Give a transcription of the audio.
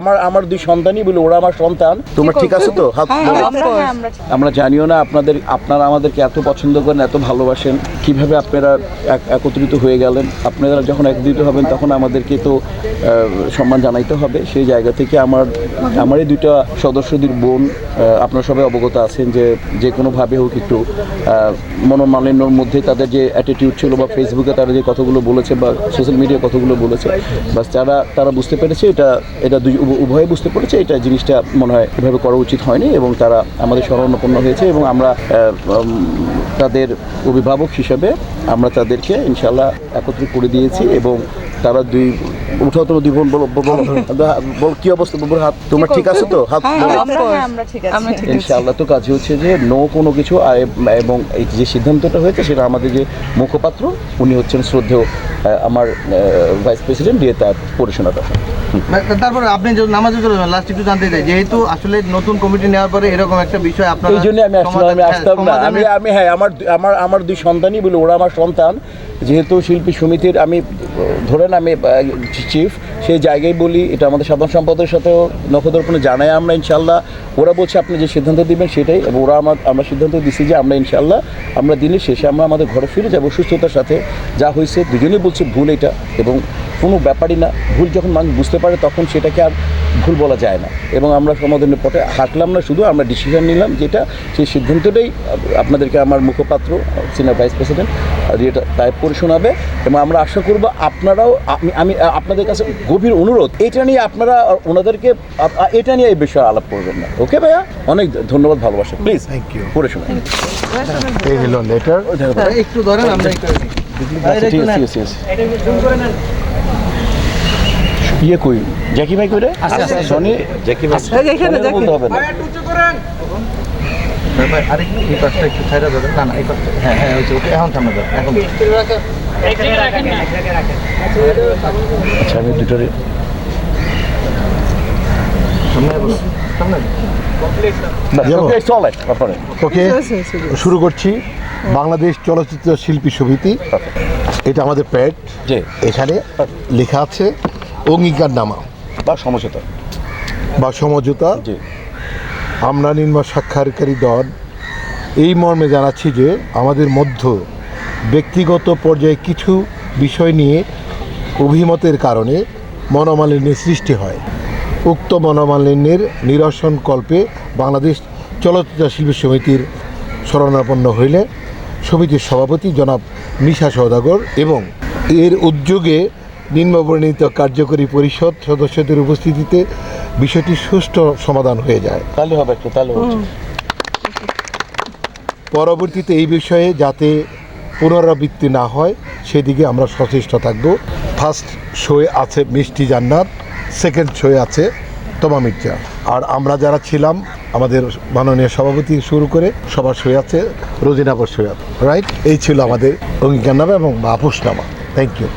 আমার আমার দুই সন্তানই বলে ওরা আমার সন্তান। তোমরা ঠিক আছে তো? হাত হ্যাঁ, of course. আমরা জানিও না আপনাদের আপনারা আমাদেরকে এত পছন্দ করেন এত ভালোবাসেন কীভাবে আপনারা একত্রিত হয়ে গেলেন? আপনারা যখন একত্রিত হবেন তখন আমাদেরকে তো সম্মান জানাইতে হবে। সেই জায়গা থেকে আমার আমার এই দুইটা সদস্যদের বোন আপনারা সবাই অবগত আছেন যে যে কোনোভাবে হোক একটু মনোমালিন্যর মধ্যে তাদের যে অ্যাটিটিউড ছিল বা ফেসবুকে তারা যে কথাগুলো বলেছে বা সোশ্যাল মিডিয়ায় কথাগুলো বলেছে বাস তারা তারা বুঝতে পেরেছে এটা এটা উভয়ে বুঝতে পেরেছে এটা জিনিসটা মনে হয় এভাবে করা উচিত হয়নি এবং তারা আমাদের স্মরণাপন্ন হয়েছে এবং আমরা তাদের অভিভাবক হিসেবে আমরা তাদেরকে ইনশাল্লাহ একত্রিত করে দিয়েছি এবং তারা দুই উঠাও তোমার দুই বোন বলো কি অবস্থা বলো হাত তোমার ঠিক আছে তো? হাত হ্যাঁ, আছি। ইনশাআল্লাহ তো কাজ হচ্ছে যে নো কোনো কিছু আর এবং এই যে সিদ্ধান্তটা হয়েছে সেটা আমাদের যে মুখপাত্র উনি হচ্ছেন শ্রদ্ধেয় আমার ভাইস প্রেসিডেন্ট দিয়ে তার পরিচালনাটা। তারপরে আপনি যে নামাজে চলে যাবেন লাস্ট একটু জানতে চাই যেহেতু আসলে নতুন কমিটি নেওয়ার পরে এরকম একটা বিষয় আপনারা এই জন্য আমি আসলাম আমি আসতাম না। আমি আমি হ্যাঁ আমার আমার আমার দুই সন্তানই বলে ওরা আমার সন্তান। যেহেতু শিল্পী সমিতির আমি ধরেন আমি চিফ সেই জায়গায় বলি, এটা আমাদের সাধারণ সম্পাদকের সাথেও নখদর্পণে জানাই আমরা ইনশাল্লাহ ওরা বলছে, আপনি যে সিদ্ধান্ত দিবেন সেটাই। এবং ওরা আমার, আমরা সিদ্ধান্ত দিচ্ছি যে আমরা ইনশাল্লাহ আমরা দিনের শেষে আমরা আমাদের ঘরে ফিরে যাব সুস্থতার সাথে। যা হয়েছে, দুজনেই বলছে ভুল এটা। এবং কোনো ব্যাপারই না। ভুল যখন মানুষ বুঝতে পারে তখন সেটাকে আর ভুল বলা যায় না। এবং আমরা সমাধানের পথে হাঁটলাম না শুধু আমরা ডিসিশন নিলাম যেটা সেই সিদ্ধান্তটাই আপনাদেরকে আমার মুখপাত্র সিনিয়র ভাইস প্রেসিডেন্ট এটা তাই পড়ে শোনাবে। এবং আমরা আশা করব আপনারাও আমি আমি আপনাদের কাছে গভীর অনুরোধ এটা নিয়ে আপনারা ওনাদেরকে এটা নিয়ে এই বিষয়ে আলাপ করবেন না। ওকে ভাইয়া? অনেক ধন্যবাদ ভালোবাসা। প্লিজ থ্যাংক ইউ পড়ে শোনা এই হলো লেটার একটু ধরেন আমরা একটু আচ্ছা, ঠিক আছে ঠিক আছে, ঠিক আছে ইয়ে কই? জ্যাকি ভাই কই রে সনি? জ্যাকি ভাই। এখানে, বলতে হবে না। ভাই, আরেকটু এই পাশটা একটু ছাইড়া না না এই পাশটা হ্যাঁ হ্যাঁ ওকে এখন সামনে ধরেন এখন। আচ্ছা আমি দুটোরে যাব? ওকে চলে তারপরে। ওকে শুরু করছি। বাংলাদেশ চলচ্চিত্র শিল্পী সমিতি। এটা আমাদের প্যাড। এখানে লেখা আছে অঙ্গীকারনামা বা সমঝোতা। বা সমঝোতা। আমরা নিম্ন স্বাক্ষরকারী দল। এই মর্মে জানাচ্ছি যে আমাদের মধ্য ব্যক্তিগত পর্যায়ে কিছু বিষয় নিয়ে অভিমতের কারণে মনোমালিন্যের সৃষ্টি হয়। উক্ত মনোমালিন্যের নিরসন কল্পে বাংলাদেশ চলচ্চিত্র শিল্পী সমিতির শরণাপন্ন হইলে সমিতির সভাপতি জনাব নিশা সওদাগর এবং এর উদ্যোগে নিম্নবর্ণিত কার্যকরী পরিষদ সদস্যদের উপস্থিতিতে বিষয়টি সুষ্ঠু সমাধান হয়ে যায়। তাহলে হবে একটু তাহলে পরবর্তীতে এই বিষয়ে যাতে পুনরাবৃত্তি না হয় সেদিকে আমরা সচেষ্ট থাকব। ফার্স্ট শোয়ে আছে মিষ্টি জান্নাত সেকেন্ড শোয়ে আছে তোমা মির্জা। আর আমরা যারা ছিলাম আমাদের মাননীয় সভাপতি শুরু করে সবার শোয়ে আছে রোজিনাগর শোয়ে রাইট? এই ছিল আমাদের অঙ্গীকারনামা এবং আপোষনামা থ্যাংক ইউ